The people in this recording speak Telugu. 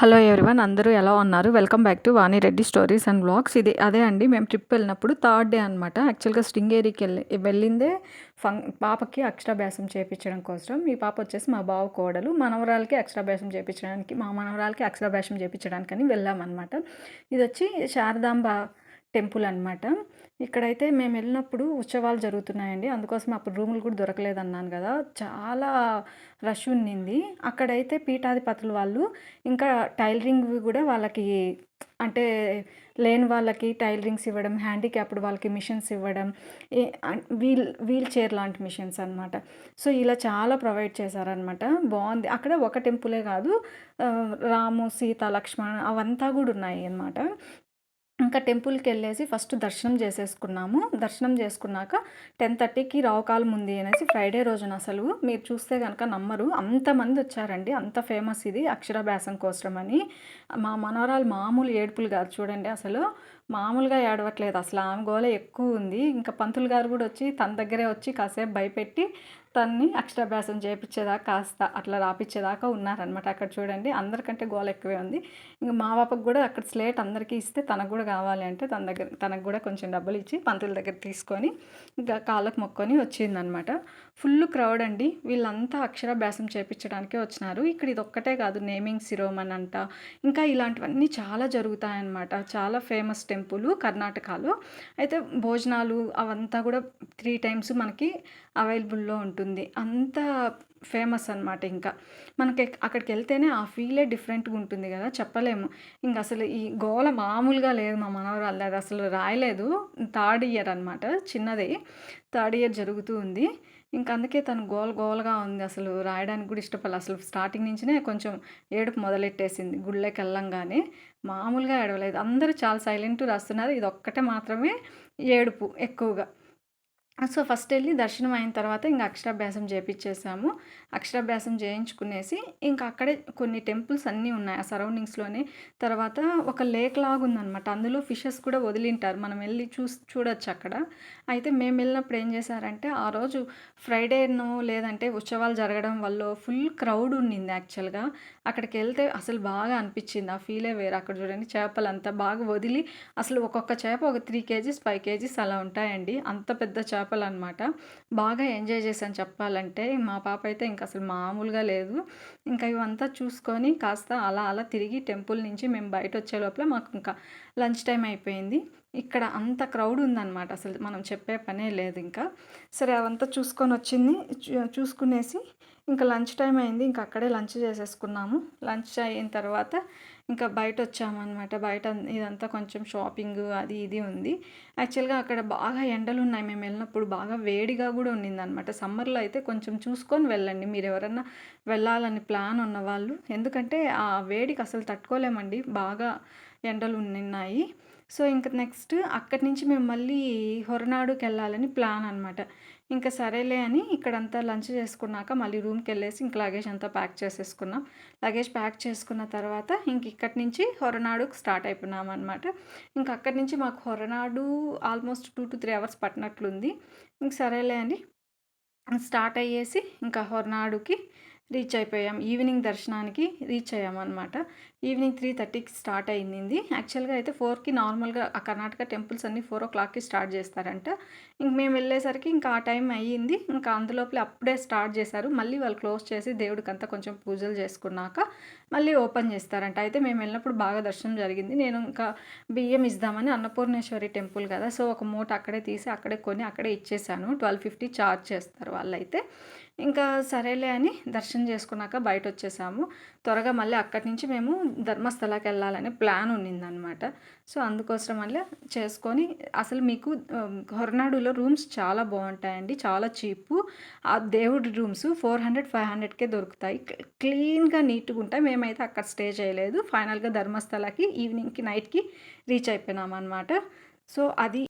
హలో ఎవ్రీవన్ అందరూ ఎలా ఉన్నారు? Welcome back to Vani Reddy stories and blogs. ఇది అదే అండి మేము ట్రిప్ వెళ్ళినప్పుడు థర్డ్ డే అనమాట యాక్చువల్గా స్ట్రింగేరీకి వెళ్ళి వెళ్ళిందే ఫం పాపకి అక్షరాభ్యాసం చేయించడం కోసం. ఈ పాప వచ్చేసి మా బావ కోడలు. మనవరాలకి అక్షరాభ్యాసం చేయించడానికి మా మనవరాలకి అక్షరాభ్యాసం చేయించడానికి అని వెళ్ళామన్నమాట. ఇది వచ్చి శారదాంబ టెంపుల్ అనమాట ఇక్కడైతే మేము వెళ్ళినప్పుడు ఉత్సవాలు జరుగుతున్నాయండి. అందుకోసం అప్పుడు రూములు కూడా దొరకలేదు అన్నాను కదా. చాలా రష్ ఉన్నింది. అక్కడైతే పీఠాధిపతులు వాళ్ళు ఇంకా టైలరింగ్ కూడా వాళ్ళకి అంటే లేని వాళ్ళకి టైలరింగ్స్ ఇవ్వడం హ్యాండిక్యాప్డ్ వాళ్ళకి మిషన్స్ ఇవ్వడం వీల్ వీల్ చైర్ లాంటి మిషన్స్ అనమాట సో ఇలా చాలా ప్రొవైడ్ చేశారనమాట బాగుంది. అక్కడ ఒక టెంపులే కాదు రాము సీత లక్ష్మణ్ అవంతా కూడా ఉన్నాయి అన్నమాట. ఇంకా టెంపుల్కి వెళ్ళేసి ఫస్ట్ దర్శనం చేసేసుకున్నాము. దర్శనం చేసుకున్నాక టెన్ థర్టీకి రావుకాలం ఉంది అనేసి ఫ్రైడే రోజున అసలు మీరు చూస్తే కనుక నమ్మరు. అంతమంది వచ్చారండి. అంత ఫేమస్ ఇది అక్షరాభ్యాసం కోసం అని. మా మనవరాలు మామూలు ఏడుపులు కాదు చూడండి అసలు. మామూలుగా ఏడవట్లేదు. అసలు ఆమె గోల ఎక్కువ ఉంది. ఇంకా పంతులు గారు కూడా వచ్చి తన దగ్గరే వచ్చి కాసేపు భయపెట్టి తన్ని అక్షరాభ్యాసం చేయించేదాకా కాస్త అట్లా రాపించేదాకా ఉన్నారనమాట అక్కడ చూడండి అందరికంటే గోల ఎక్కువే ఉంది. ఇంకా మా పాపకు కూడా అక్కడ స్లేట్ అందరికీ ఇస్తే తనకు కూడా కావాలి అంటే తన దగ్గర తనకు కూడా కొంచెం డబ్బులు ఇచ్చి పంతుల దగ్గర తీసుకొని ఇంకా కాళ్ళకు మొక్కొని వచ్చిందనమాట ఫుల్ క్రౌడ్ అండి. వీళ్ళంతా అక్షరాభ్యాసం చేపించడానికే వచ్చినారు. ఇక్కడ ఇది ఒక్కటే కాదు నేమింగ్ సిరోమన్ అంట. ఇంకా ఇలాంటివన్నీ చాలా జరుగుతాయన్నమాట. చాలా ఫేమస్ టెంపుల్ కర్ణాటకలో. అయితే భోజనాలు అవంతా కూడా త్రీ టైమ్స్ మనకి అవైలబుల్లో ఉంటుంది. అంత ఫేమస్ అనమాట ఇంకా. మనకి అక్కడికి వెళ్తేనే ఆ ఫీలే డిఫరెంట్గా ఉంటుంది కదా చెప్పలేము. ఇంకా అసలు ఈ గోల మామూలుగా లేదు మా మనవరాలు అది అసలు రాయలేదు. థర్డ్ ఇయర్ అనమాట చిన్నది. థర్డ్ ఇయర్ జరుగుతూ ఉంది. ఇంకా అందుకే తను గోల గోలగా ఉంది అసలు రాయడానికి కూడా ఇష్టపడాలి. అసలు స్టార్టింగ్ నుంచినే కొంచెం ఏడుపు మొదలెట్టేసింది గుళ్ళకి వెళ్ళంగానే. మామూలుగా ఏడవలేదు. అందరూ చాలా సైలెంట్ రాస్తున్నారు. ఇది ఒక్కటే మాత్రమే ఏడుపు ఎక్కువగా. సో ఫస్ట్ వెళ్ళి దర్శనం అయిన తర్వాత ఇంకా అక్షరాభ్యాసం చేయించేసాము అక్షరాభ్యాసం చేయించుకునేసి ఇంకా అక్కడే కొన్ని టెంపుల్స్ అన్నీ ఉన్నాయి. ఆ సరౌండింగ్స్లోనే తర్వాత ఒక లేక్ లాగా అందులో ఫిషెస్ కూడా వదిలింటారు. మనం వెళ్ళి చూసి చూడొచ్చు అక్కడ. అయితే మేము వెళ్ళినప్పుడు ఏం చేశారంటే ఆ రోజు ఫ్రైడేనో లేదంటే ఉత్సవాలు జరగడం వల్ల ఫుల్ క్రౌడ్ ఉండింది యాక్చువల్గా. అక్కడికి వెళ్తే అసలు బాగా అనిపించింది ఆ ఫీలే వేరు. అక్కడ చూడండి చేపలు అంతా బాగా వదిలి అసలు ఒక్కొక్క చేప ఒక త్రీ కేజీస్ ఫైవ్ కేజీస్ అలా ఉంటాయండి. అంత పెద్ద చేప చేపలు అనమాట బాగా ఎంజాయ్ చేశాను చెప్పాలంటే. మా పాప అయితే ఇంకా అసలు మామూలుగా లేదు. ఇంకా ఇవంతా చూసుకొని కాస్త అలా అలా తిరిగి టెంపుల్ నుంచి మేము బయట వచ్చే లోపల మాకు ఇంకా లంచ్ టైం అయిపోయింది. ఇక్కడ అంత క్రౌడ్ ఉందన్నమాట అసలు మనం చెప్పే పనే లేదు ఇంకా. సరే అవంతా చూసుకొని వచ్చింది. చూసుకునేసి ఇంకా లంచ్ టైం అయింది. ఇంకా అక్కడే లంచ్ చేసేసుకున్నాము. లంచ్ అయిన తర్వాత ఇంకా బయట వచ్చామన్నమాట బయట ఇదంతా కొంచెం షాపింగ్ అది ఇది ఉంది. యాక్చువల్గా అక్కడ బాగా ఎండలు ఉన్నాయి మేము వెళ్ళినప్పుడు బాగా వేడిగా కూడా ఉన్నిందనమాట సమ్మర్లో అయితే కొంచెం చూసుకొని వెళ్ళండి. మీరు ఎవరన్నా వెళ్ళాలని ప్లాన్ ఉన్నవాళ్ళు. ఎందుకంటే ఆ వేడికి అసలు తట్టుకోలేమండి. బాగా ఎండలు ఉన్నాయి సో ఇంకా నెక్స్ట్ అక్కడి నుంచి మేము మళ్ళీ హొరనాడుకి వెళ్ళాలని ప్లాన్ అనమాట ఇంకా సరేలే అని ఇక్కడంతా లంచ్ చేసుకున్నాక మళ్ళీ రూమ్కి వెళ్ళేసి ఇంక లగేజ్ అంతా ప్యాక్ చేసేసుకున్నాం. లగేజ్ ప్యాక్ చేసుకున్న తర్వాత ఇంక ఇక్కడి నుంచి హొరనాడుకు స్టార్ట్ అయిపోయినాం అనమాట ఇంక అక్కడి నుంచి మాకు Horanadu almost two to three hours పట్టినట్లుంది. ఇంక సరేలే అని స్టార్ట్ అయ్యేసి ఇంకా హొరనాడుకి రీచ్ అయిపోయాం. ఈవినింగ్ దర్శనానికి రీచ్ అయ్యామన్నమాట. ఈవినింగ్ త్రీ థర్టీకి స్టార్ట్ అయింది యాక్చువల్గా అయితే ఫోర్కి నార్మల్గా ఆ కర్ణాటక టెంపుల్స్ అన్నీ ఫోర్ ఓ క్లాక్కి స్టార్ట్ చేస్తారంట. ఇంక మేము వెళ్ళేసరికి ఇంకా ఆ టైం అయ్యింది. ఇంకా అందులోపలే అప్పుడే స్టార్ట్ చేశారు. మళ్ళీ వాళ్ళు క్లోజ్ చేసి దేవుడికి అంతా కొంచెం పూజలు చేసుకున్నాక మళ్ళీ ఓపెన్ చేస్తారంట. అయితే మేము వెళ్ళినప్పుడు బాగా దర్శనం జరిగింది. నేను ఇంకా బియ్యం ఇద్దామని అన్నపూర్ణేశ్వరి టెంపుల్ కదా సో ఒక మూట అక్కడే తీసి అక్కడే కొని అక్కడే ఇచ్చేసాను. ట్వెల్వ్ ఫిఫ్టీ ఛార్జ్ చేస్తారు వాళ్ళైతే. ఇంకా సరేలే అని దర్శనం దర్శనం చేసుకున్నాక బయట వచ్చేసాము త్వరగా మళ్ళీ అక్కడి నుంచి మేము ధర్మస్థలాకి వెళ్ళాలనే ప్లాన్ ఉన్నిందనమాట సో అందుకోసం మళ్ళీ చేసుకొని అసలు మీకు హొరనాడులో రూమ్స్ చాలా బాగుంటాయండి. చాలా చీపు. ఆ దేవుడి రూమ్స్ ఫోర్ హండ్రెడ్ ఫైవ్ హండ్రెడ్కే దొరుకుతాయి. క్లీన్గా నీట్గా ఉంటాయి మేమైతే అక్కడ స్టే చేయలేదు. ఫైనల్గా ధర్మస్థలకి ఈవినింగ్కి నైట్కి రీచ్ అయిపోయినాం అనమాట సో అది